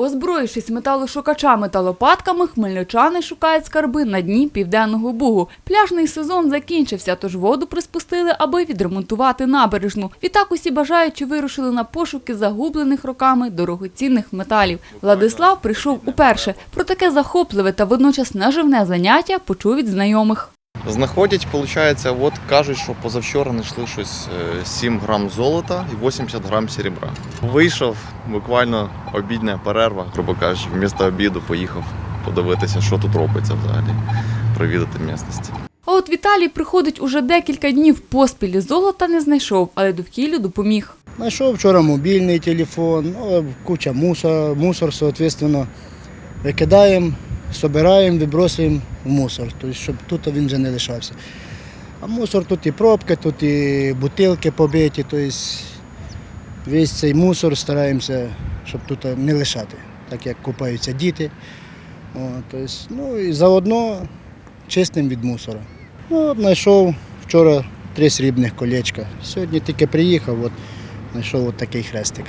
Озброївшись металошукачами та лопатками, хмельничани шукають скарби на дні південного бугу. Пляжний сезон закінчився, тож воду приспустили, аби відремонтувати набережну. Відтак усі бажаючі вирушили на пошуки загублених роками дорогоцінних металів. Владислав прийшов уперше. Про таке захопливе та водночас наживне заняття почув від знайомих. Знаходять, виходить, от кажуть, що позавчора знайшли щось е, 7 грам золота і 80 грам серебра. Вийшов буквально обідня перерва, грубо кажучи, вмісто обіду поїхав подивитися, що тут робиться взагалі, провідати місцевості. А от Віталій приходить уже декілька днів поспіль золота не знайшов, але довкіллю допоміг. Знайшов вчора мобільний телефон, ну, куча мусор, мусор, соответственно. Викидаємо, збираємо, вибросуємо в мусор, тобто, щоб тут він вже не лишався. А мусор тут і пробки, тут і бутилки побиті, тобто весь цей мусор стараємося, щоб тут не лишати, так як купаються діти. О, тобто, ну і заодно чистим від мусора. Ну, знайшов вчора три срібних колечка. Сьогодні тільки приїхав, от знайшов от такий хрестик.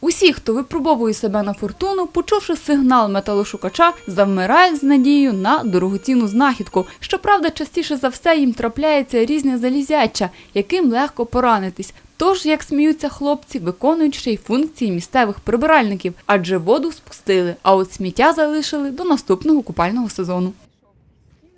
Усі, хто випробовує себе на фортуну, почувши сигнал металошукача, завмирають з надією на дорогоцінну знахідку. Щоправда, частіше за все їм трапляється різне залізяча, яким легко поранитись. Тож, як сміються хлопці, виконують ще й функції місцевих прибиральників, адже воду спустили, а от сміття залишили до наступного купального сезону.